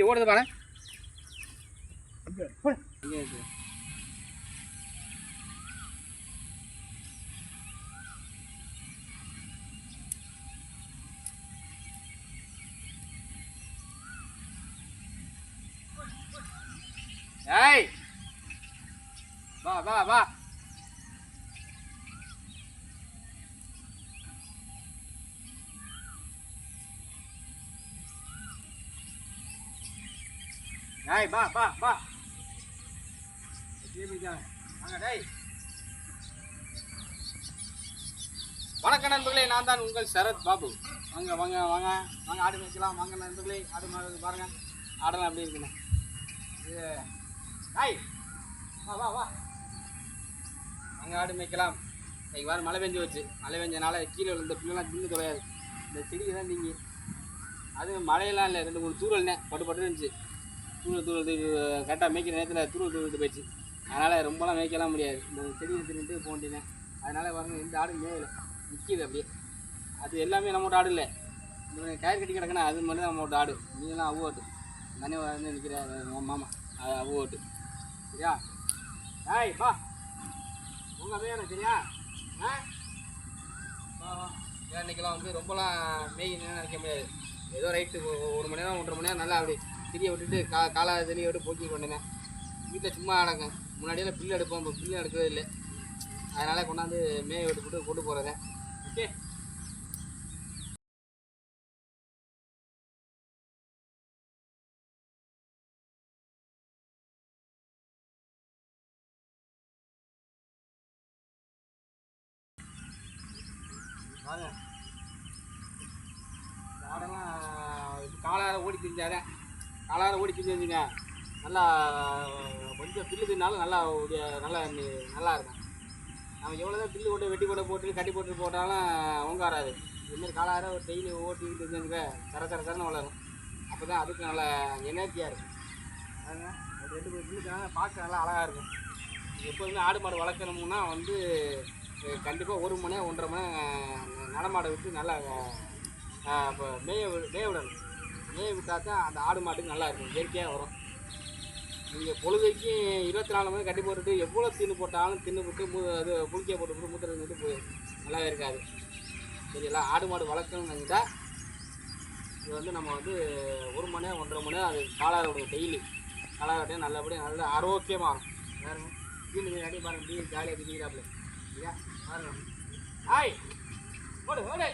இங்கே ஓடுது பாரு. ஏய் வா வா வா. டேய் பா பா பா வணக்க வாங்க வணக்கம் நண்பர்களே நான் தான் உங்கள் சரத் பாபு. வாங்க வாங்க வாங்க. வாங்க ஆடு மேய்க்கலாம். வாங்க நண்பர்களே. ஆடு மாடு பாருங்க. ஆடெல்லாம் அப்படி இருக்குண்ணே இது. ஹாய் வா வா வா. வாங்க ஆடு மேய்க்கலாம். இன்னைக்கு வேறு மழை பெஞ்சு வச்சு மழை பெஞ்சனால கீழே விழுந்த பிள்ளைலாம் தின்னு தொலையாது. இந்த செடிக்கு தான் நீங்கள் அது மழையெல்லாம் இல்லை. ரெண்டு மூணு தூரல்னே பட்டு பட்டு இருந்துச்சு. தூரல் தூரத்துக்கு கரெக்டாக மேய்க்கிற நேரத்தில் தூரல் தூரத்து போயிடுச்சு. அதனால் ரொம்பலாம் மேய்க்கலாம் முடியாது. இந்த செடியை திரும்பிட்டு போண்டினேன் அதனால் பாருங்க இந்த ஆடு மேயலை. நிற்கிது அப்படியே. அது எல்லாமே நம்மளோட ஆடு இல்லை. இந்த கயிறு கட்டி கிடக்குனா அது மட்டும் தான் நம்மளோட ஆடு. நீங்களாம் அவ்வு ஓட்டு. வந்து நிற்கிற மாமா. அது அவ்வளோட்டு சரியா? ஏய் பா உங்கள் வேணும் சரியா? ஆ? வா இன்னைக்கெல்லாம் வந்து ரொம்பலாம் மேய்க்கணும்னு நினைக்க முடியாது. ஏதோ ரைட்டு ஒரு மணி நேரம் ஒன்றரை மணி நேரம் நல்லா அப்படி திரியை விட்டுட்டு கா காலை தண்ணியை விட்டு போக்கி கொண்டுனேன் வீட்டில் சும்மா அடங்க முன்னாடியெல்லாம் பில்லு எடுப்போம். இப்போ பில்லு எடுக்கிறது இல்லை. அதனால் கொண்டாந்து மேய விட்டு போட்டு கொண்டு போகிறத ஓகே? வாங்க. ஆடெல்லாம் ஓடி திரிஞ்சாத காலார ஓடி செஞ்சுங்க நல்லா கொஞ்சம் பில்லு தின்னாலும் நல்லா ஒரு- நல்லா நல்லா இருக்கும். நம்ம எவ்வளோ தான் பில்லு கொண்டு வெட்டி கொண்டு போட்டு கட்டி போட்டு போட்டாலும் ஒங்க வராது. இதுமாரி காலார ஒரு டெய்லி ஓட்டிக்கிட்டு இருந்துங்க. சர சர தரன்னு வளரும். அப்போ தான் அதுக்கு நல்லா எனர்ஜியாக இருக்கும். அதுதான் ரெண்டு மூணு பில்லுக்காக பார்க்க நல்லா அழகாக இருக்கும். எப்போதுமே ஆடு மாடு வளர்க்கணும்னா வந்து கண்டிப்பாக ஒரு மணி நேரம் ஒன்றரை மணி நேரம் நடமாட விட்டு நல்லா இப்போ மேய மேய விடணும். மேய விட்டால் தான் அந்த ஆடு மாட்டுக்கு நல்லா இருக்கும். இயற்கையாக வரும். நீங்கள் பொழுதுக்கு இருபத்தி நாலு மணி கட்டி போட்டுட்டு எவ்வளோ தின்னு போட்டாலும் தின்னு போட்டு மூ அது புளிக்க போட்டு மூத்திரம் விட்டு போய் நல்லாவே இருக்காது. சரிங்களா? ஆடு மாடு வளர்க்கணும்னு இது வந்து நம்ம வந்து ஒரு மணி நேரம் ஒன்றரை மணி நேரம் அது காலார டெய்லி காலார நல்லபடியாக நல்ல ஆரோக்கியமாக இருக்கும். வேறு வீடு அடி பாருங்க டீ ஜாலியாக திரிகிறாப்புல ஐயா பாருங்க. ஆய்! ஓடு ஓடு!